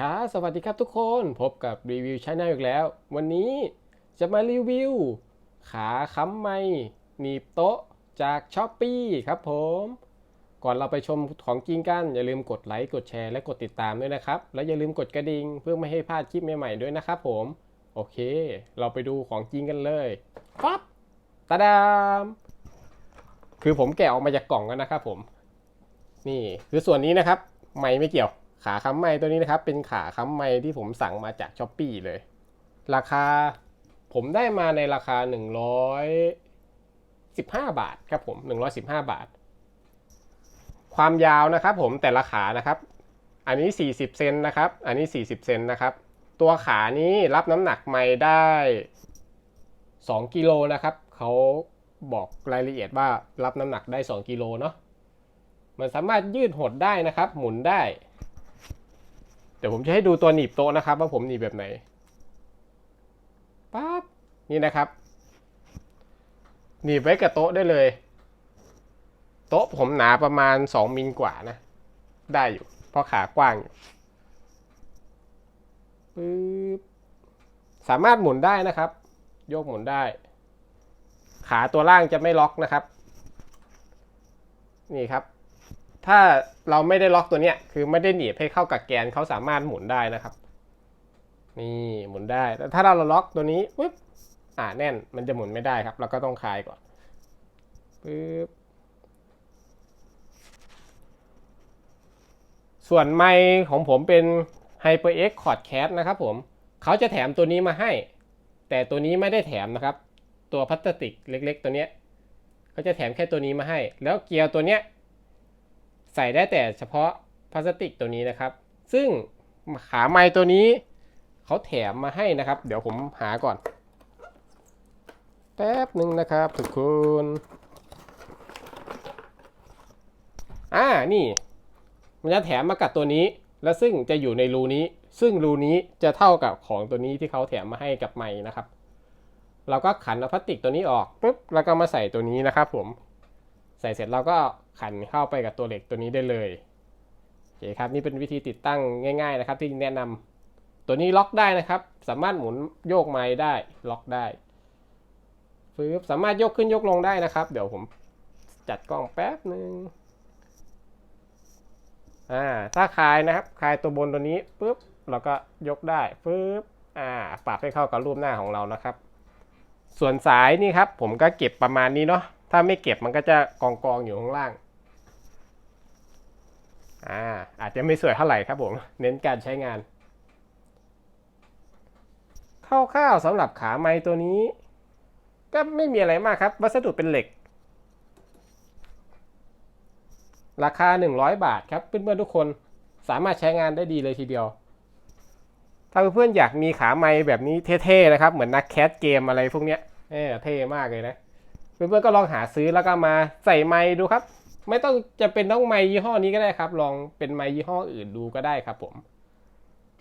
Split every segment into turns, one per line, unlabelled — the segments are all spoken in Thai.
ครับสวัสดีครับทุกคนพบกับรีวิวชาแนลอีกแล้ว วันนี้จะมารีวิว ขาค้ำไม้หนีบโต๊ะจากช้อปปีครับผม ก่อนเราไปชมของจริงกัน อย่าลืมกดไลค์กดแชร์และกดติดตามด้วยนะครับ และอย่าลืมกดกระดิ่งเพื่อไม่ให้พลาดคลิปใหม่ๆด้วยนะครับผม โอเค เราไปดูของจริงกันเลยปั๊บตาดามคือผมแกะออกมาจากกล่องกันนะครับผม นี่คือส่วนนี้นะครับ ไม้ไม่เกี่ยว ขาค้ำไม้ตัวนี้นะครับ เป็นขาค้ำไม้ที่ผมสั่งมาจากช้อปปีเลย ราคาผมได้มาในราคา 115 บาทครับผม 115 บาท ความยาวนะครับผมแต่ละขานะครับ อันนี้ 40 เซนนะครับ อันนี้ 40 เซนนะครับ ตัวขานี้รับน้ำหนักไม้ได้ 2 กิโลนะครับ เขาบอกรายละเอียดว่ารับน้ำหนักได้ 2 กิโลเนาะ มันสามารถยืดหดได้นะครับ หมุนได้ เดี๋ยวผมจะให้ดูตัวหนีบโต๊ะนะครับ ว่าผมหนีบแบบไหนปั๊บนี่นะครับ หนีบไว้กับโต๊ะได้เลย โต๊ะผมหนาประมาณ 2มิลกว่านะ ได้อยู่ เพราะขากว้างอยู่ปึ๊บสามารถหมุนได้นะครับ โยกหมุนได้ ขาตัวล่างจะไม่ล็อกนะครับ นี่ครับ ถ้าเราไม่ได้ล็อกตัวเนี้ยคือไม่ได้หนีบให้เข้ากับแกนเขาสามารถหมุนได้นะครับ นี่หมุนได้แต่ถ้าเราล็อกตัวนี้ปุ๊บอ่าแน่นมันจะหมุนไม่ได้ครับ เราก็ต้องคลายก่อนปึ๊บส่วนไมค์ของผมเป็น HyperX Quadcast นะครับผมเขาจะแถมตัวนี้มาให้ แต่ตัวนี้ไม่ได้แถมนะครับ ตัวพลาสติกเล็ก ๆ ตัวเนี้ยเขาจะแถมแค่ตัวนี้มาให้ แล้วเกียร์ตัวเนี้ย ใส่ได้แต่เฉพาะพลาสติกตัวนี้นะครับ ซึ่งขาไม้ตัวนี้เขาแถมมาให้นะครับ เดี๋ยวผมหาก่อน แป๊บหนึ่งนะครับทุกคนอ่านี่ มันจะแถมมากับตัวนี้ แล้วซึ่งจะอยู่ในรูนี้ ซึ่งรูนี้จะเท่ากับของตัวนี้ที่เขาแถมมาให้กับไม้นะครับ เราก็ขันเอาพลาสติกตัวนี้ออกปุ๊บแล้วก็มาใส่ตัวนี้นะครับผม ใส่เสร็จเราก็ขันเข้าไปกับตัวเหล็กตัวนี้ได้เลยโอเคครับนี่เป็นวิธีติดตั้งง่าย ๆ นะครับ ที่แนะนำตัวนี้ล็อกได้นะครับ สามารถหมุนโยกไม้ได้ล็อกได้ฟืบสามารถยกขึ้นยกลงได้นะครับ เดี๋ยวผมจัดกล้องแป๊บหนึ่งอ่าถ้าคลายนะครับคลายตัวบนตัวนี้ปุ๊บเราก็ยกได้ปึ๊บอ่าปรับให้เข้ากับรูปหน้าของเรานะครับ ส่วนสายนี่ครับ ผมก็เก็บประมาณนี้เนาะ ถ้าไม่เก็บมันก็จะกองกองๆอยู่ข้างล่าง อ่า อาจจะไม่สวยเท่าไหร่ครับผม เน้นการใช้งานคร่าวๆสำหรับขาไม้ตัวนี้ ก็ไม่มีอะไรมากครับ วัสดุเป็นเหล็ก ราคา 100 บาทครับเพื่อนๆทุกคนสามารถใช้งานได้ดีเลยทีเดียว ถ้าเพื่อนๆอยากมีขาไม้แบบนี้เท่ๆนะครับ เหมือนนักแคสเกมอะไรพวกเนี้ยเออเท่มากเลยนะ เพื่อนๆก็ลองหาซื้อแล้วก็มาใส่ไม้ดูครับ ไม่ต้องจะเป็นต้องไม้ยี่ห้อนี้ก็ได้ครับ ลองเป็นไม้ยี่ห้ออื่นดูก็ได้ครับ ผม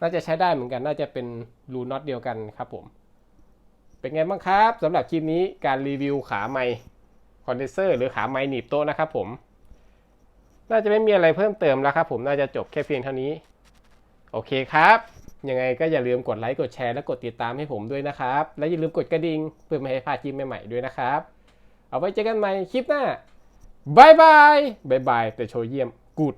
น่าจะใช้ได้เหมือนกัน น่าจะเป็นรูน็อตเดียวกันครับ ผม เป็นไงบ้างครับสำหรับคลิปนี้การรีวิวขาไม้คอนเดนเซอร์หรือขาไม้หนีบโต๊ะนะครับผมน่าจะไม่มีอะไรเพิ่มเติมแล้วครับผมน่าจะจบแค่เพียงเท่านี้ โอเคครับ ยังไงก็อย่าลืมกดไลค์กดแชร์และกดติดตามให้ผมด้วยนะครับ และอย่าลืมกดกระดิ่งเพื่อไม่ให้พลาดคลิปใหม่ๆด้วยนะครับ เอาไว้เจอกันใหม่คลิปหน้าบายบายบายบายแต่โชว์เยี่ยมกูด